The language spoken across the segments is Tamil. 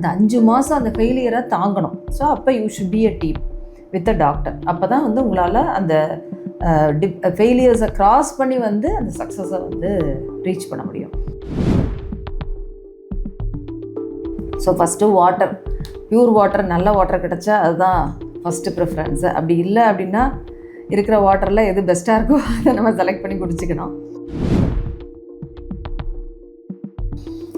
அந்த அஞ்சு மாதம் அந்த ஃபெயிலியரை தாங்கணும். ஸோ அப்போ you should be a team with a doctor அப்போ தான் வந்து உங்களால் அந்த டிப் ஃபெயிலியர்ஸை கிராஸ் பண்ணி வந்து அந்த சக்ஸஸை வந்து ரீச் பண்ண முடியும். So first water pure water நல்ல வாட்டர் கிடச்சா அதுதான் ஃபஸ்ட்டு ப்ரிஃபரன்ஸு அப்படி இல்லை அப்படின்னா இருக்கிற வாட்டரில் எது பெஸ்ட்டாக இருக்கோ அதை நம்ம செலக்ட் பண்ணி குடிச்சிக்கணும்.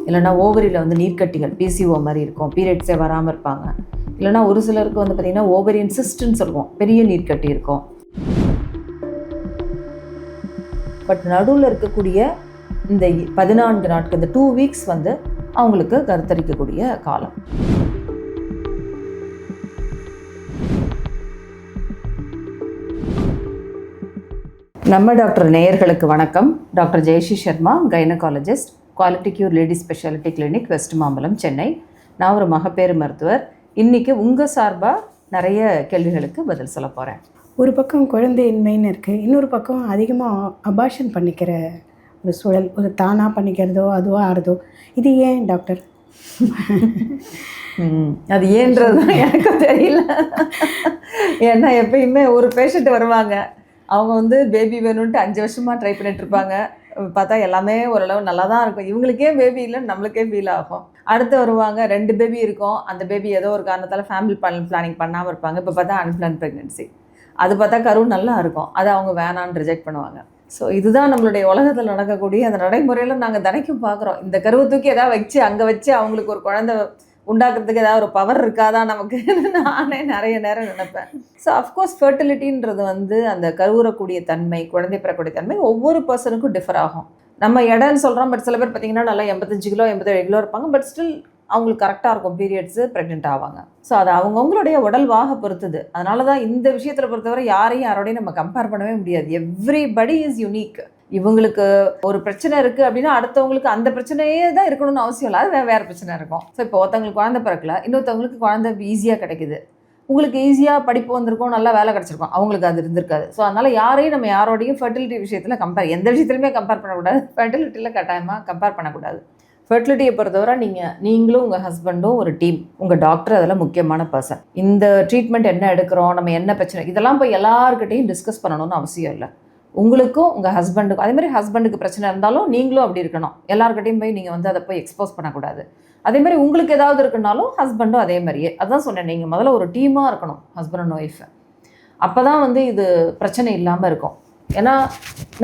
இல்லைனா ஓவரியில் வந்து நீர்க்கட்டிகள் பிசிஓ மாதிரி இருக்கும். பீரியட்ஸே வராமல் இருப்பாங்க. இல்லைனா ஒரு சிலருக்கு வந்து பார்த்திங்கன்னா ஓவரியன் சிஸ்டன்ஸ் இருக்கும் பெரிய நீர்க்கட்டி இருக்கும். பட் நடுவில் இருக்கக்கூடிய இந்த பதினான்கு நாட்கள் இந்த டூ வீக்ஸ் வந்து அவங்களுக்கு கருத்தரிக்கக்கூடிய காலம். நம்ம டாக்டர் நேயர்களுக்கு வணக்கம். Doctor Jayashree Sharma gynaecologist quality cure lady speciality clinic west Mambalam Chennai நான் ஒரு மகப்பேறு மருத்துவர். இன்றைக்கி உங்கள் சார்பாக நிறைய கேள்விகளுக்கு பதில் சொல்ல போகிறேன் ஒரு பக்கம் குழந்தையின்மைன்னு இருக்குது இன்னொரு பக்கம் அதிகமாக அபாஷன் பண்ணிக்கிற ஒரு சூழல் ஒரு தானாக பண்ணிக்கிறதோ அதுவோ ஆறுதோ. இது ஏன் டாக்டர்? அது ஏன்றது தான் எனக்கு தெரியல. ஏன்னா எப்பயுமே ஒரு பேஷண்ட் வருவாங்க. அவங்க வந்து பேபி வேணும்ன்ட்டு அஞ்சு வருஷமாக ட்ரை பண்ணிட்டு இருப்பாங்க. பார்த்தா எல்லாமே ஓரளவு நல்லா தான் இருக்கும். இவங்களுக்கே பேபி இல்லை நம்மளுக்கே ஃபீல் ஆகும். அடுத்து வருவாங்க ரெண்டு பேபி இருக்கும். அந்த பேபி ஏதோ ஒரு காரணத்தால் ஃபேமிலி பிளான் பிளானிங் பண்ணாமல் இருப்பாங்க. இப்போ பார்த்தா அன்பிளான் ப்ரெக்னென்சி அது பார்த்தா கரு நல்லா இருக்கும். அதை அவங்க வேணான்னு ரிஜெக்ட் பண்ணுவாங்க. ஸோ இதுதான் நம்மளுடைய உலகத்தில் நடக்கக்கூடிய அந்த நடைமுறையில் நாங்கள் தினைக்கும் பார்க்குறோம். இந்த கருவை தூக்கி எதாவது வச்சு அங்கே வச்சு அவங்களுக்கு ஒரு குழந்தை உண்டாக்குறதுக்கு ஏதாவது ஒரு பவர் இருக்காதா நமக்கு? நானே நிறைய நேரம் நினைப்பேன். ஸோ அஃப்கோர்ஸ் ஃபர்டிலிட்டின்றது வந்து அந்த கருவுறக்கூடிய தன்மை குழந்தை பெறக்கூடிய தன்மை ஒவ்வொரு பர்சனுக்கும் டிஃபர் ஆகும். நம்ம இடம்னு சொல்கிறோம் பட் சில பேர் பார்த்தீங்கன்னா நல்லா எண்பத்தஞ்சு கிலோ எண்பத்தேழு கிலோ இருப்பாங்க பட் ஸ்டில் அவங்களுக்கு கரெக்டாக இருக்கும் பீரியட்ஸு ப்ரெக்னென்ட் ஆவாங்க. ஸோ அது அவங்கவுங்களுடைய உடல்வாக பொறுத்துது. அதனால தான் இந்த விஷயத்தில் பொறுத்தவரை யாரையும் யாரோடையும் நம்ம கம்பேர் பண்ணவே முடியாது. எவ்ரிபடி இஸ் யூனிக் இவங்களுக்கு ஒரு பிரச்சனை இருக்குது அப்படின்னா அடுத்தவங்களுக்கு அந்த பிரச்சனையே தான் இருக்கணும்னு அவசியம் இல்லை. அது வேறு வேறு பிரச்சனை இருக்கும். ஸோ இப்போ ஒருத்தவங்களுக்கு குழந்தை பிறக்கல இன்னொருத்தவங்களுக்கு குழந்தை ஈஸியாக கிடைக்குது. உங்களுக்கு ஈஸியாக படிப்பு வந்திருக்கும் நல்லா வேலை கிடச்சிருக்கும். அவங்களுக்கு அது இருந்திருக்காது. ஸோ அதனால் யாரையும் நம்ம யாரோடையும் ஃபர்டிலிட்டி விஷயத்தில் கம்பேர் எந்த விஷயத்துலையுமே கம்பேர் பண்ணக்கூடாது. ஃபர்டிலிட்டியில் கட்டாயமாக கம்பேர் பண்ணக்கூடாது. ஃபெர்டிலிட்டியை பொறுத்தவரை நீங்கள் நீங்களும் உங்கள் ஹஸ்பண்டும் ஒரு டீம் உங்கள் டாக்டர் அதெல்லாம் முக்கியமான பர்சன் இந்த ட்ரீட்மெண்ட் என்ன எடுக்கிறோம் நம்ம என்ன பிரச்சனை இதெல்லாம் போய் எல்லாருக்கிட்டையும் டிஸ்கஸ் பண்ணணும்னு அவசியம் இல்லை. உங்களுக்கும் உங்கள் ஹஸ்பண்டுக்கும் அதே மாதிரி ஹஸ்பண்டுக்கு பிரச்சனை இருந்தாலும் நீங்களும் அப்படி இருக்கணும். எல்லாருக்கிட்டையும் போய் நீங்கள் வந்து அதை போய் எக்ஸ்போஸ் பண்ணக்கூடாது. அதே மாதிரி உங்களுக்கு ஏதாவது இருக்குனாலும் ஹஸ்பண்டும் அதே மாதிரியே. அதான் சொன்னேன் நீங்கள் முதல்ல ஒரு டீமாக இருக்கணும் ஹஸ்பண்ட் அண்ட் ஒய்ஃபு அப்போ தான் வந்து இது பிரச்சனை இல்லாமல் இருக்கும். ஏன்னா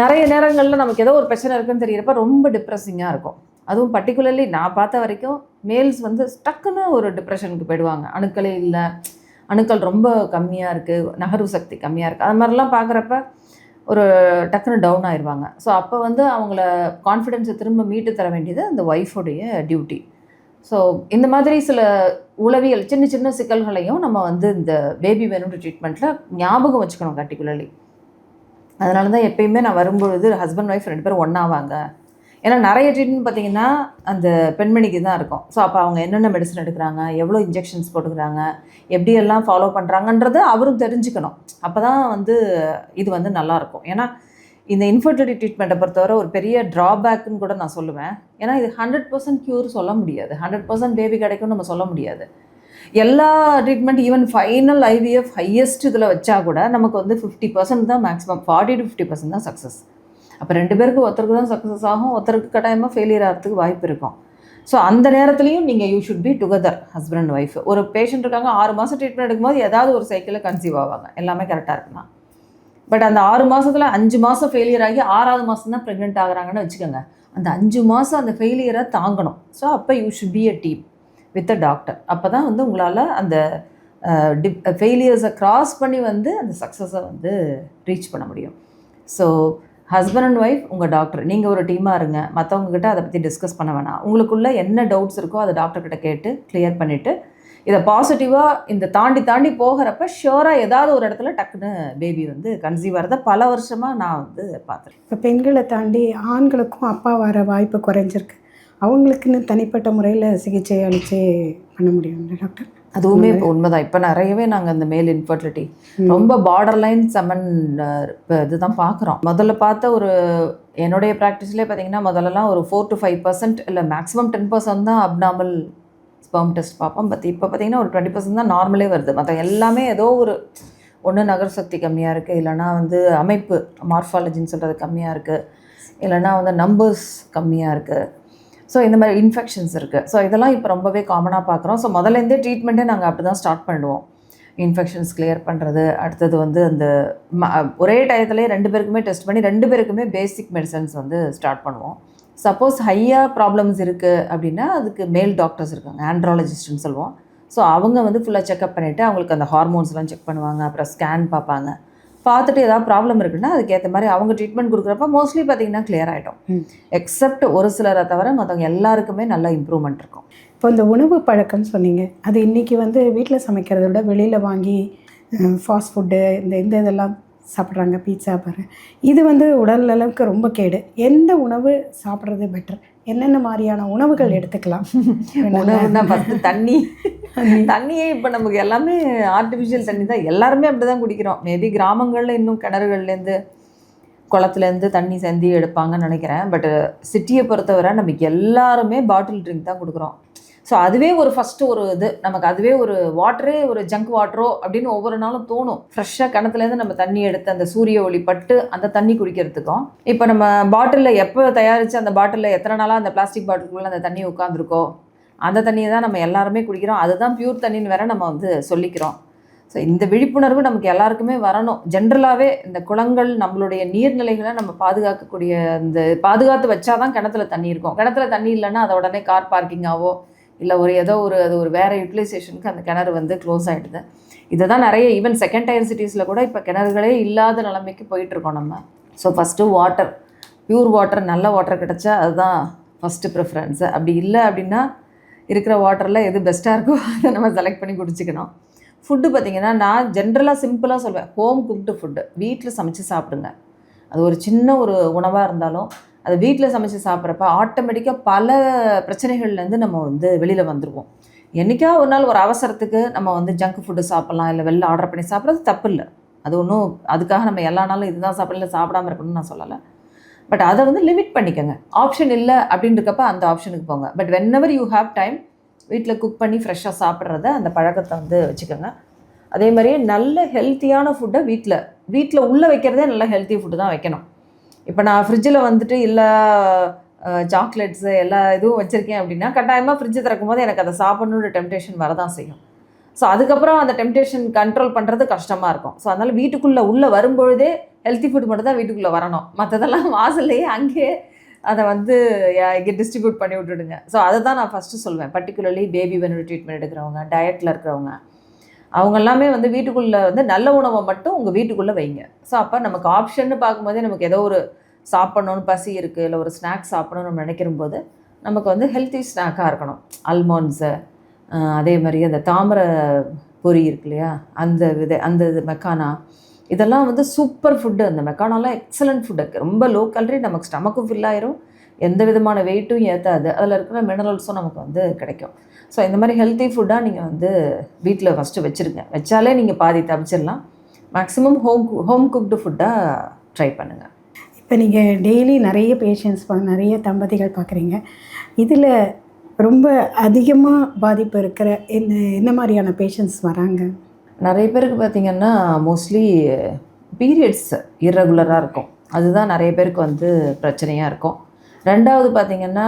நிறைய நேரங்களில் நமக்கு ஏதோ ஒரு பிரச்சனை இருக்குன்னு தெரியறப்ப ரொம்ப டிப்ரெஸிங்காக இருக்கும். அதுவும் பர்டிகுலர்லி நான் பார்த்த வரைக்கும் மேல்ஸ் வந்து டக்குன்னு ஒரு டிப்ரெஷனுக்கு போயிடுவாங்க. அணுக்களே இல்லை. அணுக்கள் ரொம்ப கம்மியாக இருக்குது நகர்வு சக்தி கம்மியாக இருக்குது அது மாதிரிலாம் பார்க்குறப்ப ஒரு டக்குன்னு டவுன் ஆயிடுவாங்க ஸோ அப்போ வந்து அவங்கள கான்ஃபிடென்ஸை திரும்ப மீட்டு தர வேண்டியது அந்த ஒய்ஃபுடைய டியூட்டி ஸோ இந்த மாதிரி சில உளவியல் சின்ன சின்ன சிக்கல்களையும் நம்ம வந்து இந்த பேபி வேணுன்ற ட்ரீட்மெண்ட்டில் ஞாபகம் வச்சுக்கணும் பர்டிகுலர்லி அதனால தான் எப்பயுமே நான் வரும்பொழுது ஹஸ்பண்ட் ஒய்ஃப் ரெண்டு பேரும் ஒன்றாவாங்க ஏன்னா நிறைய ட்ரீட்மெண்ட் பார்த்தீங்கன்னா அந்த பெண்மணிக்கு தான் இருக்கும். ஸோ அப்போ அவங்க என்னென்ன மெடிசன் எடுக்கிறாங்க எவ்வளோ இன்ஜெக்ஷன்ஸ் போட்டுக்கிறாங்க எப்படியெல்லாம் ஃபாலோ பண்ணுறாங்கன்றது அவரும் தெரிஞ்சுக்கணும். அப்போ தான் வந்து இது வந்து நல்லாயிருக்கும் ஏன்னா இந்த இன்ஃபர்டிலிட்டி ட்ரீட்மெண்ட்டை பொறுத்தவரை ஒரு பெரிய ட்ராபேக்குன்னு கூட நான் சொல்லுவேன். ஏன்னா இது ஹண்ட்ரட் பர்சன்ட் க்யூர் சொல்ல முடியாது. ஹண்ட்ரட் பர்சன்ட் பேபி கிடைக்கும்னு நம்ம சொல்ல முடியாது. எல்லா treatment even final IVF highest இதில் வச்சா கூட நமக்கு வந்து ஃபிஃப்டி பர்சன்ட் தான் maximum forty to fifty percent தான் சக்ஸஸ் அப்போ ரெண்டு பேருக்கு ஒருத்தருக்கு தான் சக்ஸஸ் ஆகும் ஒருத்தருக்கு கட்டாயமாக ஃபெயிலியர் ஆகிறதுக்கு வாய்ப்பு இருக்கும். ஸோ அந்த நேரத்துலையும் நீங்கள் you should be together husband and wife ஒரு பேஷண்ட் இருக்காங்க ஆறு மாதம் ட்ரீட்மெண்ட் எடுக்கும்போது ஏதாவது ஒரு சைக்கிளில் கன்சீவ் ஆவாங்க. எல்லாமே கரெக்டாக இருக்கலாம் பட் அந்த ஆறு மாதத்தில் அஞ்சு மாதம் ஃபெயிலியர் ஆகி ஆறாவது மாதம் தான் ப்ரெக்னென்ட் ஆகிறாங்கன்னு வச்சுக்கோங்க. அந்த அஞ்சு மாதம் அந்த ஃபெயிலியரை தாங்கணும். ஸோ அப்போ you should be a team with a doctor அப்போ தான் வந்து உங்களால் அந்த டிப் ஃபெயிலியர்ஸை க்ராஸ் பண்ணி வந்து அந்த சக்ஸஸை வந்து ரீச் பண்ண முடியும். ஸோ ஹஸ்பண்ட் அண்ட் ஒய்ஃப் உங்கள் டாக்டர் நீங்கள் ஒரு டீமாக இருங்க. மற்றவங்கக்கிட்ட அதை பற்றி டிஸ்கஸ் பண்ண வேணாம். உங்களுக்குள்ள என்ன டவுட்ஸ் இருக்கோ அதை டாக்டர்கிட்ட கேட்டு கிளியர் பண்ணிவிட்டு இதை பாசிட்டிவாக இந்த தாண்டி தாண்டி போகிறப்ப ஷியோராக ஏதாவது ஒரு இடத்துல டக்குன்னு பேபி வந்து கன்சீவ் ஆகிறத பல வருஷமாக நான் வந்து பார்த்துருக்கேன். இப்போ பெண்களை தாண்டி ஆண்களுக்கும் அப்பா வர வாய்ப்பு குறைஞ்சிருக்கு. அவங்களுக்குன்னு தனிப்பட்ட முறையில் சிகிச்சை அளித்து பண்ண முடியும் டாக்டர் அதுவுமே இப்போ உண்மைதான். இப்போ நிறையவே நாங்கள் இந்த மேல் இன்ஃபர்டிலிட்டி ரொம்ப பார்டர் லைன் செமன் இதுதான் பார்க்குறோம் முதல்ல பார்த்த ஒரு என்னுடைய ப்ராக்டிஸ்லேயே பார்த்தீங்கன்னா முதல்லலாம் ஒரு ஃபோர் டு ஃபைவ் பர்சன்ட் இல்லை மேக்ஸிமம் டென் பர்சன்ட் தான் அப்நார்மல் ஸ்பெர்ம் டெஸ்ட் பார்ப்போம். பட் இப்போ பார்த்தீங்கன்னா ஒரு டுவெண்ட்டி பர்சன்ட் தான் நார்மலே வருது. மற்ற எல்லாமே ஏதோ ஒரு ஒன்று நகர் சக்தி கம்மியாக இருக்குது இல்லைனா வந்து அமைப்பு மார்ஃபாலஜின்னு சொல்கிறது கம்மியாக இருக்குது இல்லைனா வந்து நம்பர்ஸ் கம்மியாக இருக்குது ஸோ இந்த மாதிரி இன்ஃபெக்ஷன்ஸ் இருக்குது ஸோ இதெல்லாம் இப்போ ரொம்பவே காமனாக பார்க்குறோம் ஸோ முதலேருந்தே ட்ரீட்மெண்ட்டே நாங்கள் அப்படி தான் ஸ்டார்ட் பண்ணுவோம். இன்ஃபெக்ஷன்ஸ் கிளியர் பண்ணுறது அடுத்தது வந்து அந்த ம- ஒரே டயத்துலேயே ரெண்டு பேருக்குமே டெஸ்ட் பண்ணி ரெண்டு பேருக்குமே பேசிக் மெடிசன்ஸ் வந்து ஸ்டார்ட் பண்ணுவோம். சப்போஸ் ஹையாக ப்ராப்ளம்ஸ் இருக்குது அப்படின்னா அதுக்கு மேல் டாக்டர்ஸ் இருக்காங்க ஆண்ட்ராலஜிஸ்ட்னு சொல்லுவோம். ஸோ அவங்க வந்து ஃபுல்லாக செக்அப் பண்ணிவிட்டு அவங்களுக்கு அந்த ஹார்மோன்ஸ்லாம் செக் பண்ணுவாங்க. அப்புறம் ஸ்கேன் பார்ப்பாங்க. பார்த்துட்டு ஏதாவது ப்ராப்ளம் இருக்குன்னா அதுக்கேற்ற மாதிரி அவங்க ட்ரீட்மெண்ட் கொடுக்குறப்ப மோஸ்ட்லி பார்த்தீங்கன்னா clear ஆகிடும். எக்ஸப்ட் ஒரு சிலரை தவிர மற்றவங்க எல்லாருக்குமே நல்ல இம்ப்ரூவ்மெண்ட் இருக்கும். இப்போ இந்த உணவு பழக்கம்னு சொன்னீங்க. அது இன்றைக்கி வந்து வீட்டில் சமைக்கிறத விட வெளியில் வாங்கி ஃபாஸ்ட் ஃபுட்டு இந்த இந்த இதெல்லாம் சாப்பிட்றாங்க பீட்சா பாரு இது வந்து உடல் அளவுக்கு ரொம்ப கேடு. எந்த உணவு சாப்பிட்றது பெட்டர் என்னென்ன மாதிரியான உணவுகள் எடுத்துக்கலாம்? உணவுன்னா ஃபஸ்ட்டு தண்ணி. தண்ணியே இப்போ நமக்கு எல்லாமே ஆர்டிஃபிஷியல் தண்ணி தான். எல்லாருமே அப்படி தான் குடிக்கிறோம். மேபி கிராமங்களில் இன்னும் கிணறுகள்லேருந்து குளத்துலேருந்து தண்ணி செந்தி எடுப்பாங்கன்னு நினைக்கிறேன். பட் சிட்டியை பொறுத்தவரை நமக்கு எல்லாருமே பாட்டில் ட்ரிங்க் தான் கொடுக்குறோம். ஸோ அதுவே ஒரு ஃபஸ்ட்டு ஒரு இது. நமக்கு அதுவே ஒரு வாட்டரே ஒரு ஜங்க் வாட்டரோ அப்படின்னு ஒவ்வொரு நாளும் தோணும். ஃப்ரெஷ்ஷாக கிணத்துலேருந்து நம்ம தண்ணி எடுத்து அந்த சூரிய ஒளி பட்டு அந்த தண்ணி குடிக்கிறதுக்கும். இப்போ நம்ம பாட்டிலில் எப்போ தயாரித்து அந்த பாட்டிலில் எத்தனை நாளாக அந்த பிளாஸ்டிக் பாட்டிலுக்குள்ளே அந்த தண்ணி உட்காந்துருக்கோ அந்த தண்ணியை தான் நம்ம எல்லாருமே குடிக்கிறோம். அதுதான் பியூர் தண்ணின்னு வேற நம்ம வந்து சொல்லிக்கிறோம். ஸோ இந்த விழிப்புணர்வு நமக்கு எல்லாருக்குமே வரணும். ஜென்ரலாகவே இந்த குளங்கள் நம்மளுடைய நீர்நிலைகளை நம்ம பாதுகாக்கக்கூடிய இந்த பாதுகாத்து வச்சாதான் கிணத்துல தண்ணி இருக்கும். கிணத்துல தண்ணி இல்லைன்னா அதை உடனே கார் பார்க்கிங்காவோ இல்லை ஒரு ஏதோ ஒரு அது ஒரு வேறு யூட்டிலைசேஷனுக்கு அந்த கிணறு வந்து க்ளோஸ் ஆகிடுது இதை தான் நிறைய ஈவன் செகண்ட் டயர் சிட்டிஸில் கூட இப்போ கிணறுகளே இல்லாத நிலைமைக்கு போயிட்டுருக்கோம் நம்ம. So first water pure water நல்ல வாட்டர் கிடச்சா அதுதான் ஃபஸ்ட்டு ப்ரிஃபரன்ஸு அப்படி இல்லை அப்படின்னா இருக்கிற வாட்டரில் எது பெஸ்ட்டாக இருக்கோ அதை நம்ம செலக்ட் பண்ணி குடிச்சிக்கணும். ஃபுட்டு பார்த்தீங்கன்னா நான் ஜென்ரலாக சிம்பிளாக சொல்வேன். ஹோம் குக்டு ஃபுட்டு வீட்டில் சமைச்சு சாப்பிடுங்க. அது ஒரு சின்ன ஒரு உணவாக இருந்தாலும் அதை வீட்டில் சமைச்சு சாப்பிட்றப்ப ஆட்டோமேட்டிக்காக பல பிரச்சனைகள்லேருந்து நம்ம வந்து வெளியில் வந்துடுவோம் என்றைக்கா ஒரு நாள் ஒரு அவசரத்துக்கு நம்ம வந்து ஜங்க் ஃபுட்டு சாப்பிட்லாம் இல்லை வெளில ஆர்டர் பண்ணி சாப்பிட்றது தப்பு இல்லை அது ஒன்றும் அதுக்காக நம்ம எல்லா நாளும் இதுதான் சாப்பிடல சாப்பிடாம இருக்கணும்னு நான் சொல்லலை. பட் அதை வந்து லிமிட் பண்ணிக்கோங்க. ஆப்ஷன் இல்லை அப்படின்றக்கப்ப அந்த ஆப்ஷனுக்கு போங்க. But whenever you have time வீட்டில் குக் பண்ணி ஃப்ரெஷ்ஷாக சாப்பிட்றத அந்த பழக்கத்தை வந்து வச்சுக்கோங்க. அதே மாதிரியே நல்ல ஹெல்த்தியான ஃபுட்டை வீட்டில் வீட்டில் உள்ளே வைக்கிறதே நல்ல ஹெல்த்தி ஃபுட்டு தான் வைக்கணும். இப்போ நான் ஃப்ரிட்ஜில் வந்துட்டு இல்லை சாக்லேட்ஸு எல்லா இதுவும் வச்சுருக்கேன் அப்படின்னா கட்டாயமாக ஃப்ரிட்ஜு திறக்கும் போது எனக்கு அதை சாப்பிட்ணுன்ற டெம்டேஷன் வரதான் செய்யும். ஸோ அதுக்கப்புறம் அந்த டெம்டேஷன் கண்ட்ரோல் பண்ணுறது கஷ்டமாக இருக்கும். ஸோ அதனால் வீட்டுக்குள்ளே உள்ளே வரும்பொழுதே ஹெல்த்தி ஃபுட் மட்டும் தான் வீட்டுக்குள்ளே வரணும். மற்றதெல்லாம் வாசல்லையே அங்கேயே அதை வந்து இங்கே டிஸ்ட்ரிபியூட் பண்ணி விட்டுடுங்க. ஸோ அதை தான் நான் ஃபஸ்ட்டு சொல்வேன். பர்டிகுலர்லி பேபி வெனு ட்ரீட்மெண்ட் எடுக்கிறவங்க டயட்டில் இருக்கிறவங்க. அவங்க எல்லாமே வந்து வீட்டுக்குள்ளே வந்து நல்ல உணவை மட்டும் உங்கள் வீட்டுக்குள்ளே வைங்க. ஸோ அப்போ நமக்கு ஆப்ஷன்னு பார்க்கும்போதே நமக்கு ஏதோ ஒரு சாப்பிட்ணுன்னு பசி இருக்குது இல்லை ஒரு ஸ்நாக்ஸ் சாப்பிடணும்னு நம்ம நினைக்கிற போது நமக்கு வந்து ஹெல்த்தி ஸ்நாக்காக இருக்கணும். அல்மாண்ட்ஸு அதே மாதிரி அந்த தாமரை பொரி இருக்கு இல்லையா? அந்த விதை அந்த இது மெக்கானா இதெல்லாம் வந்து சூப்பர் ஃபுட்டு அந்த மெக்கானாலாம் எக்ஸலண்ட் ஃபுட்டு ரொம்ப லோ கலரி நமக்கு ஸ்டமக்கும் ஃபில் ஆயிரும். எந்த விதமான வெயிட்டும் ஏற்றாது அதில் இருக்கிற மினரல்ஸும் நமக்கு வந்து கிடைக்கும். ஸோ இந்த மாதிரி ஹெல்த்தி ஃபுட்டாக நீங்கள் வந்து வீட்டில் ஃபஸ்ட்டு வச்சுருங்க. வச்சாலே நீங்கள் பாதி தப்பிச்சிடலாம் மேக்ஸிமம் ஹோம் ஹோம் குக்டு ஃபுட்டாக ட்ரை பண்ணுங்கள் இப்போ நீங்கள் டெய்லி நிறைய பேஷண்ட்ஸ் நிறைய தம்பதிகள் பார்க்குறீங்க இதில் ரொம்ப அதிகமாக பாதிப்பு இருக்கிற என்ன என்ன மாதிரியான பேஷண்ட்ஸ் வராங்க? நிறைய பேருக்கு பார்த்தீங்கன்னா மோஸ்ட்லி பீரியட்ஸ் இர்ரெகுலராக இருக்கும். அதுதான் நிறைய பேருக்கு வந்து பிரச்சனையாக இருக்கும். ரெண்டாவது பார்த்தீங்கன்னா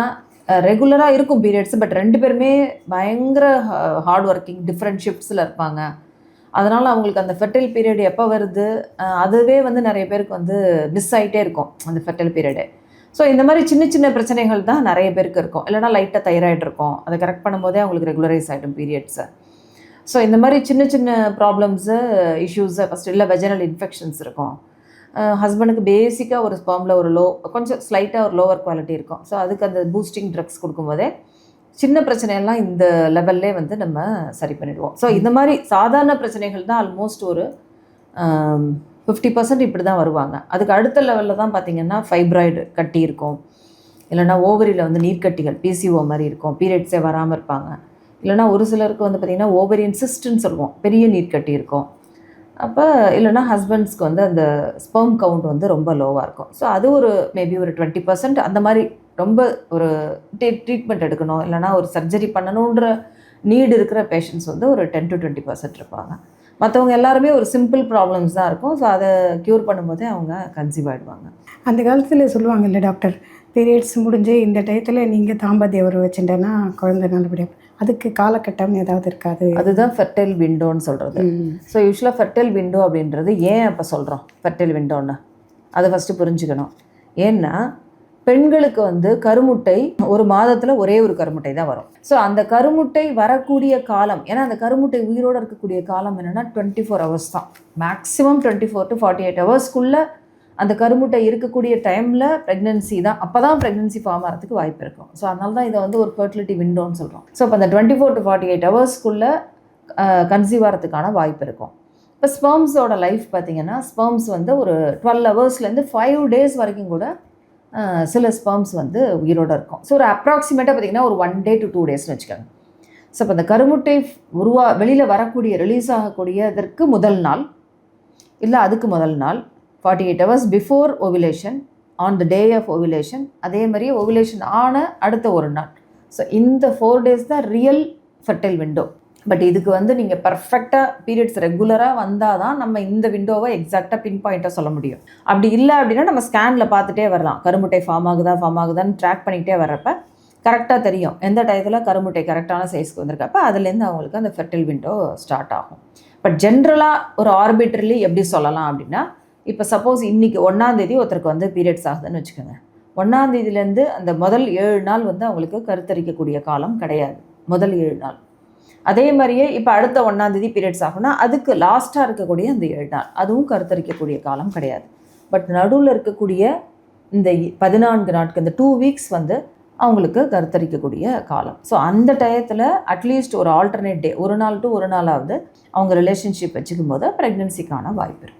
ரெகுலராக இருக்கும் பீரியட்ஸ் பட் ரெண்டு பேருமே பயங்கர ஹார்ட் ஒர்க்கிங் டிஃப்ரெண்ட் ஷிஃப்ட்ஸில் இருப்பாங்க. அதனால் அவங்களுக்கு அந்த ஃபெர்டைல் பீரியட் எப்போ வருது அதுவே வந்து நிறைய பேருக்கு வந்து மிஸ் ஆகிட்டே இருக்கும் அந்த ஃபெர்டைல் பீரியடு ஸோ இந்த மாதிரி சின்ன சின்ன பிரச்சனைகள் தான் நிறைய பேருக்கு இருக்கும். இல்லைனா லைட்டாக தைராய்டு இருக்கும். அதை கரெக்ட் பண்ணும்போதே அவங்களுக்கு ரெகுலரைஸ் ஆகிடும் பீரியட்ஸை ஸோ இந்த மாதிரி சின்ன சின்ன ப்ராப்ளம்ஸு இஷ்யூஸை ஃபஸ்ட்டு இல்லை வெஜனல் இன்ஃபெக்ஷன்ஸ் இருக்கும். ஹஸ்பண்டுக்கு பேசிக்காக ஒரு ஸ்பெர்மில் ஒரு லோ கொஞ்சம் ஸ்லைட்டாக ஒரு லோவர் குவாலிட்டி இருக்கும். ஸோ அதுக்கு அந்த பூஸ்டிங் ட்ரக்ஸ் கொடுக்கும்போதே சின்ன பிரச்சனையெல்லாம் இந்த லெவல்லே வந்து நம்ம சரி பண்ணிடுவோம். ஸோ இந்த மாதிரி சாதாரண பிரச்சனைகள் தான் ஆல்மோஸ்ட் ஒரு ஃபிஃப்டி பர்சன்ட் இப்படி தான் வருவாங்க. அதுக்கு அடுத்த லெவலில் தான் பார்த்தீங்கன்னா ஃபைப்ராய்டு கட்டி இருக்கும். இல்லைனா ஓவரியில் வந்து நீர்க்கட்டிகள் பிசிஓ மாதிரி இருக்கும். பீரியட்ஸே வராமல் இருப்பாங்க. இல்லைனா ஒரு சிலருக்கு வந்து பார்த்திங்கன்னா ஓவரியன் சிஸ்ட்னு சொல்லுவோம். பெரிய நீர்க்கட்டி இருக்கும். அப்போ இல்லைனா ஹஸ்பண்ட்ஸ்க்கு வந்து அந்த ஸ்பெர்ம் கவுண்ட் வந்து ரொம்ப லோவாக இருக்கும். ஸோ அது ஒரு மேபி ஒரு டுவெண்ட்டி பர்சன்ட் அந்த மாதிரி ரொம்ப ஒரு ட்ரீட்மெண்ட் எடுக்கணும். இல்லைனா ஒரு சர்ஜரி பண்ணணுன்ற நீடு இருக்கிற பேஷண்ட்ஸ் வந்து ஒரு டென் டு டுவெண்ட்டி பர்சன்ட் இருப்பாங்க. மற்றவங்க எல்லாருமே ஒரு சிம்பிள் ப்ராப்ளம்ஸ் தான் இருக்கும். ஸோ அதை க்யூர் பண்ணும்போதே அவங்க கன்சீவ் ஆகிடுவாங்க அந்த காலத்தில் சொல்லுவாங்கல்ல டாக்டர் பீரியட்ஸ் முடிஞ்சு இந்த டயத்தில் நீங்கள் தாம்பத்திய உறவு வச்சுட்டேன்னா குழந்தை நல்லபடியாக அதுக்கு காலகட்டம் ஏதாவது இருக்காது. அதுதான் ஃபெர்டைல் விண்டோன்னு சொல்கிறது. ஸோ யூஸ்வலாக ஃபெர்டைல் விண்டோ அப்படின்றது ஏன் அப்போ சொல்கிறோம் ஃபெர்டைல் விண்டோன்னு அதை ஃபஸ்ட்டு புரிஞ்சுக்கணும். ஏன்னா பெண்களுக்கு வந்து கருமுட்டை ஒரு மாதத்தில் ஒரே ஒரு கருமுட்டை தான் வரும். ஸோ அந்த கருமுட்டை வரக்கூடிய காலம் ஏன்னா அந்த கருமுட்டை உயிரோடு இருக்கக்கூடிய காலம் என்னென்னா டுவெண்ட்டி ஃபோர் ஹவர்ஸ் தான். Maximum twenty four to forty eight ஹவர்ஸ்க்குள்ளே அந்த கருமுட்டை இருக்கக்கூடிய டைமில் ப்ரெக்னென்சி தான். அப்போ தான் ப்ரெக்னென்சி ஃபார்ம் ஆகிறதுக்கு வாய்ப்பு இருக்கும். ஸோ அதனால தான் இதை வந்து ஒரு ஃபர்டிலிட்டி விண்டோன்னு சொல்கிறோம் ஸோ இப்போ அந்த twenty four to forty eight ஹவர்ஸ்க்குள்ளே conceive ஆகிறதுக்கான வாய்ப்பு இருக்கும். இப்போ ஸ்பெர்ம்ஸோட லைஃப் பார்த்தீங்கன்னா ஸ்பெர்ம்ஸ் வந்து ஒரு டுவெல் ஹவர்ஸ்லேருந்து ஃபைவ் டேஸ் வரைக்கும் கூட சில ஸ்பெர்ம்ஸ் வந்து உயிரோட இருக்கும். ஸோ ஒரு அப்ராக்சிமேட்டாக பார்த்தீங்கன்னா ஒரு ஒன் டே டு டூ டேஸ்னு வச்சுக்கோங்க. ஸோ இப்போ அந்த கருமுட்டை உருவா வெளியில் வரக்கூடிய ரிலீஸ் ஆகக்கூடியதற்கு முதல் நாள் இல்லை அதுக்கு முதல் நாள் forty eight hours before ovulation on the day of ovulation அதே மாதிரியே ஓவிலேஷன் ஆன அடுத்த ஒரு நாள். ஸோ இந்த ஃபோர் டேஸ் தான் ரியல் ஃபெர்டைல் விண்டோ பட் இதுக்கு வந்து நீங்கள் பர்ஃபெக்டாக பீரியட்ஸ் ரெகுலராக வந்தால் தான் நம்ம இந்த விண்டோவை எக்ஸாக்டாக பின் பாயிண்ட்டாக சொல்ல முடியும். அப்படி இல்லை அப்படின்னா நம்ம ஸ்கேனில் பார்த்துட்டே வரலாம். கருமுட்டை ஃபார்ம் ஆகுதா ஃபார்ம் ஆகுதான்னு ட்ராக் பண்ணிக்கிட்டே வர்றப்ப கரெக்டாக தெரியும். எந்த டயத்தில் கருமுட்டை கரெக்டான சைஸ்க்கு வந்திருக்கப்ப அதுலேருந்து அவங்களுக்கு அந்த ஃபெர்டைல் விண்டோ ஸ்டார்ட் ஆகும். பட் ஜென்ரலாக ஒரு ஆர்பிட்ரலி எப்படி சொல்லலாம் அப்படின்னா இப்போ சப்போஸ் இன்றைக்கி ஒன்றாந்தேதி ஒருத்தருக்கு வந்து பீரியட்ஸ் ஆகுதுன்னு வச்சுக்கோங்க. ஒன்றாந்தேதியிலேருந்து அந்த முதல் ஏழு நாள் வந்து அவங்களுக்கு கருத்தரிக்கக்கூடிய காலம் கிடையாது. முதல் ஏழு நாள். அதே மாதிரியே இப்போ அடுத்த ஒன்றாந்தேதி பீரியட்ஸ் ஆகும்னா அதுக்கு லாஸ்ட்டாக இருக்கக்கூடிய அந்த ஏழு நாள். அதுவும் கருத்தரிக்கக்கூடிய காலம் கிடையாது. பட் நடுவில் இருக்கக்கூடிய இந்த பதினான்கு நாட்கள் இந்த டூ வீக்ஸ் வந்து அவங்களுக்கு கருத்தரிக்கக்கூடிய காலம். ஸோ அந்த டயத்தில் அட்லீஸ்ட் ஒரு ஆல்டர்னேட் டே ஒரு நாள் டு ஒரு நாளாவது அவங்க ரிலேஷன்ஷிப் வச்சுக்கும் போது ப்ரெக்னென்சிக்கான வாய்ப்பு இருக்குது